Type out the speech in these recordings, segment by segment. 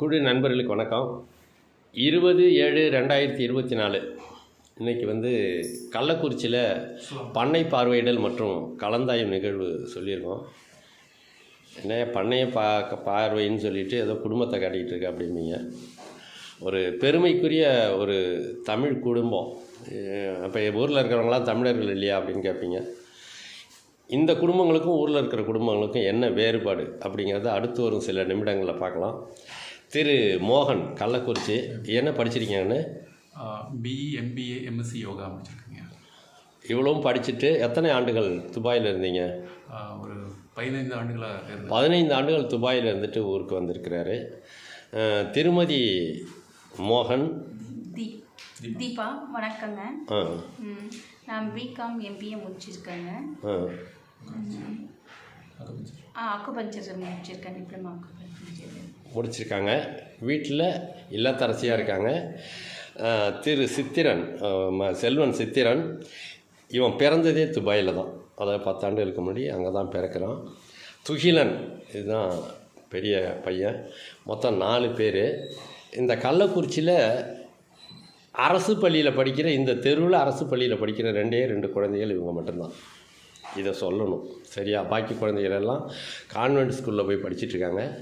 குழு நண்பர்களுக்கு வணக்கம். இருபது ஏழு ரெண்டாயிரத்தி இருபத்தி நாலு. இன்றைக்கி வந்து கள்ளக்குறிச்சியில் பண்ணை பார்வையிடல் மற்றும் கலந்தாயம் நிகழ்வு சொல்லியிருக்கோம். என்ன பண்ணைய பா பார்வைன்னு சொல்லிட்டு ஏதோ குடும்பத்தை காட்டிகிட்டு இருக்க அப்படிம்பீங்க. ஒரு பெருமைக்குரிய ஒரு தமிழ் குடும்பம். அப்போ ஊரில் இருக்கிறவங்களாம் தமிழர்கள் இல்லையா அப்படின்னு கேட்பீங்க இந்த குடும்பங்களுக்கும் ஊரில் இருக்கிற குடும்பங்களுக்கும் என்ன வேறுபாடு அப்படிங்கிறத அடுத்து வரும் சில நிமிடங்களில் பார்க்கலாம். திரு மோகன் கள்ளக்குறிச்சி என்ன படிச்சிருக்கீங்கன்னு? B E M B A M S C yoga முடிச்சிருக்கீங்க. இவ்வளவும் படிச்சுட்டு எத்தனை ஆண்டுகள் துபாயில் இருந்தீங்க? ஒரு பதினைந்து ஆண்டுகளாக பதினைந்து ஆண்டுகள் துபாயில் இருந்துட்டு ஊருக்கு வந்திருக்கிறாரு. திருமதி மோகன். தீப். தீபா வணக்கங்க நான் B Com M B A முடிச்சிருக்கேங்க. ஆ, ஆ அக்குபஞ்சர் முடிச்சிருக்கேன் டிப்ளமா அக்குபஞ்சர் முடிச்சிருக்காங்க. வீட்டில் இல்லத்தரசியாக இருக்காங்க. திரு சித்திரன் ம- செல்வன் சித்திரன். இவன் பிறந்ததே துபாயில் தான். அதாவது பத்தாண்டுகளுக்கு முன்னாடி அங்கே தான் பிறக்கிறான். துகிலன் இதுதான் பெரிய பையன். மொத்தம் நாலு பேர். இந்த கள்ளக்குறிச்சியில் அரசு பள்ளியில் படிக்கிற இந்த தெருவில் அரசு பள்ளியில் படிக்கிற ரெண்டே ரெண்டு குழந்தைகள் இவங்க மட்டும்தான். இதை சொல்லணும். சரியா? பாக்கி குழந்தைகள் எல்லாம் கான்வென்ட் ஸ்கூலில் போய் படிச்சிட்டு இருக்காங்க.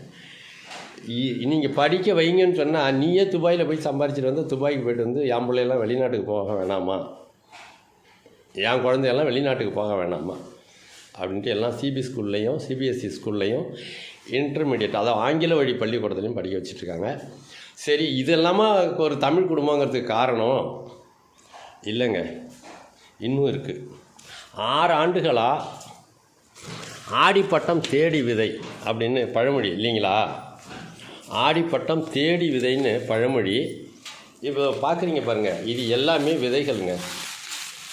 நீங்கள் படிக்க வைங்கன்னு சொன்னால் நீயே துபாயில் போய் சம்பாரிச்சிட்டு வந்து துபாய்க்கு போய்ட்டு வந்து என் பிள்ளையெல்லாம் வெளிநாட்டுக்கு போக வேணாமா? என் குழந்தையெல்லாம் வெளிநாட்டுக்கு போக வேணாமா? அப்படின்ட்டு எல்லாம் சிபி ஸ்கூல்லையும் சிபிஎஸ்சி ஸ்கூல்லையும் இன்டர்மீடியட் அதாவது ஆங்கில வழி பள்ளிக்கூடத்துலையும் படிக்க வச்சுட்ருக்காங்க. சரி இது இல்லாமல் ஒரு தமிழ் குடும்பங்கிறதுக்கு காரணம் இல்லைங்க. இன்னும் இருக்குது ஆறு ஆண்டுகளாக ஆடிப்பட்டம் தேடி விதை அப்படின்னு பழமொழி இல்லைங்களா? ஆடிப்பட்டம் தேடி விதைன்னு பழமொழி. இப்போ பார்க்குறீங்க பாருங்கள் இது எல்லாமே விதைகள்ங்க.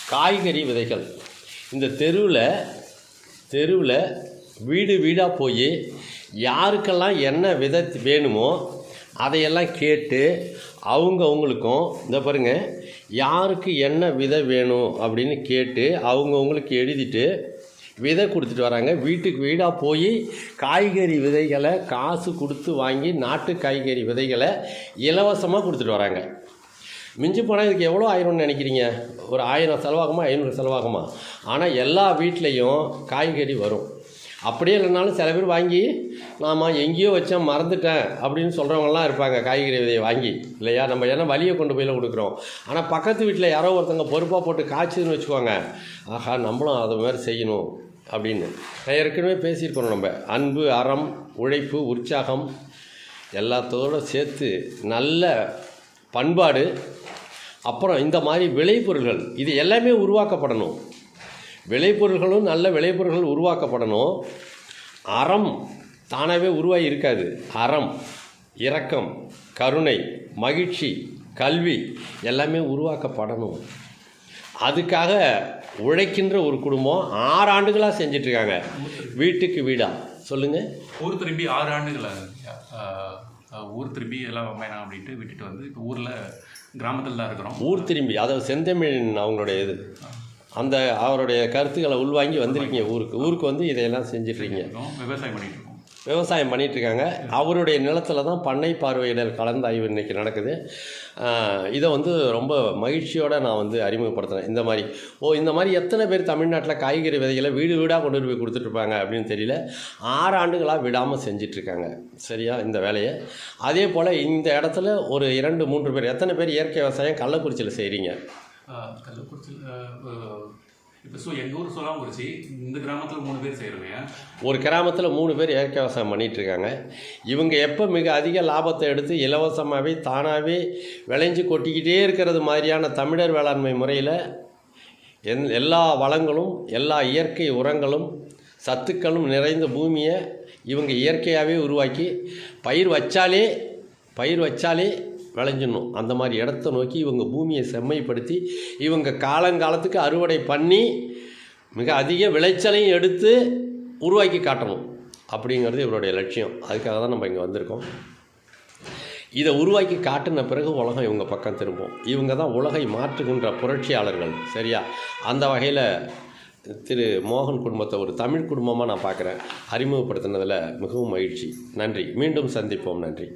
காய்கறி விதைகள். இந்த தெருவில் தெருவில் வீடு வீடாக போய் யாருக்கெல்லாம் என்ன விதை வேணுமோ அதையெல்லாம் கேட்டு அவங்க அவங்களுக்கும் இந்த பாருங்க யாருக்கு என்ன விதை வேணும் அப்படின்னு கேட்டு அவங்கவுங்களுக்கு எழுதிட்டு விதை கொடுத்துட்டு வராங்க. வீட்டுக்கு வீடாக போய் காய்கறி விதைகளை காசு கொடுத்து வாங்கி நாட்டு காய்கறி விதைகளை இலவசமாக கொடுத்துட்டு வராங்க. மிஞ்சி போனால் இதுக்கு எவ்வளோ ஆயிரும்னு நினைக்கிறீங்க? ஒரு ஆயிரம் செலவாகுமா? ஐநூறு செலவாகுமா? ஆனால் எல்லா வீட்லேயும் காய்கறி வரும். அப்படியே இல்லைனாலும் சில பேர் வாங்கி நாம் எங்கேயோ வச்சேன் மறந்துட்டேன் அப்படின்னு சொல்கிறவங்கலாம் இருப்பாங்க காய்கறி விதையை வாங்கி இல்லையா? நம்ம ஏன்னா வழியை கொண்டு போயில கொடுக்குறோம். ஆனால் பக்கத்து வீட்டில் யாரோ ஒருத்தவங்க பொறுப்பாக போட்டு காய்ச்சுதுன்னு வச்சுக்கோங்க ஆஹா நம்மளும் அதை மாதிரி செய்யணும் அப்படின்னு. நான் ஏற்கனவே பேசியிருக்கோம் நம்ம அன்பு அறம் உழைப்பு உற்சாகம் எல்லாத்தோட சேர்த்து நல்ல பண்பாடு அப்புறம் இந்த மாதிரி விளைபொருள்கள் இது எல்லாமே உருவாக்கப்படணும். விளைபொருள்களும் நல்ல விளைபொருள்கள் உருவாக்கப்படணும். அறம் தானாகவே உருவாகி இருக்காது. அறம் இரக்கம் கருணை மகிழ்ச்சி கல்வி எல்லாமே உருவாக்கப்படணும். அதுக்காக உழைக்கின்ற ஒரு குடும்பம் ஆறு ஆண்டுகளாக செஞ்சிட்ருக்காங்க. வீட்டுக்கு வீடா. சொல்லுங்கள் ஊர் திரும்பி ஆறு ஆண்டுகளாக ஊர் திரும்பி எல்லாம் வேணாம் அப்படின்ட்டு விட்டுட்டு வந்து இப்போ ஊரில் கிராமத்தில் தான் இருக்கிறோம். ஊர் திரும்பி அதாவது செந்தமிழன் அவங்களுடைய இது. அந்த அவருடைய கருத்துக்களை உள்வாங்கி வந்திருக்கீங்க ஊருக்கு. ஊருக்கு வந்து இதையெல்லாம் செஞ்சிட்ருக்கீங்க விவசாயம் பண்ணிட்டு இருக்கோம் விவசாயம் பண்ணிட்டு இருக்காங்க அவருடைய நிலத்துல தான் பண்ணை பார்வையிடல் கலந்தாய்வு இன்னைக்கு நடக்குது. இதை வந்து ரொம்ப மகிழ்ச்சியோடு நான் வந்து அறிமுகப்படுத்துகிறேன் இந்த மாதிரி ஓ இந்த மாதிரி எத்தனை பேர் தமிழ்நாட்டில் காய்கறி விதைகளை வீடு வீடாக கொண்டு போய் கொடுத்துட்ருப்பாங்க அப்படின்னு தெரியல. ஆறு ஆண்டுகளாக விடாமல் செஞ்சிட்ருக்காங்க சரியா இந்த வேலையை. அதே போல் இந்த இடத்துல ஒரு இரண்டு மூன்று பேர் எத்தனை பேர் இயற்கை விவசாயம் கள்ளக்குறிச்சியில் செய்கிறீங்க கள்ளக்குறிச்சியில் இப்போ ஸோ எங்கள் ஊர் சொல்லாங்குறிச்சி இந்த கிராமத்தில் மூணு பேர் செய்கிறவங்க ஒரு கிராமத்தில் மூணு பேர் இயற்கை விவசாயம் பண்ணிகிட்ருக்காங்க இவங்க எப்போ மிக அதிக லாபத்தை எடுத்து இலவசமாகவே தானாகவே விளைஞ்சு கொட்டிக்கிட்டே இருக்கிறது மாதிரியான தமிழர் வேளாண்மை முறையில் எந் எல்லா வளங்களும் எல்லா இயற்கை உரங்களும் சத்துக்களும் நிறைந்த பூமியை இவங்க இயற்கையாகவே உருவாக்கி பயிர் வச்சாலே பயிர் வச்சாலே விளைஞ்சிடணும் அந்த மாதிரி இடத்த நோக்கி இவங்க பூமியை செம்மைப்படுத்தி இவங்க காலங்காலத்துக்கு அறுவடை பண்ணி மிக அதிக விளைச்சலையும் எடுத்து உருவாக்கி காட்டணும். அப்படிங்கிறது இவருடைய லட்சியம். அதுக்காக தான் நம்ம இங்கே வந்திருக்கோம். இதை உருவாக்கி காட்டின பிறகு உலகம் இவங்க பக்கம் திரும்பும். இவங்க தான் உலகை மாற்றுகின்ற புரட்சியாளர்கள். சரியா? அந்த வகையில் திரு மோகன் குடும்பத்தை ஒரு தமிழ் குடும்பமாக நான் பார்க்குறேன். அறிமுகப்படுத்தினதில் மிகவும் மகிழ்ச்சி. நன்றி. மீண்டும் சந்திப்போம். நன்றி.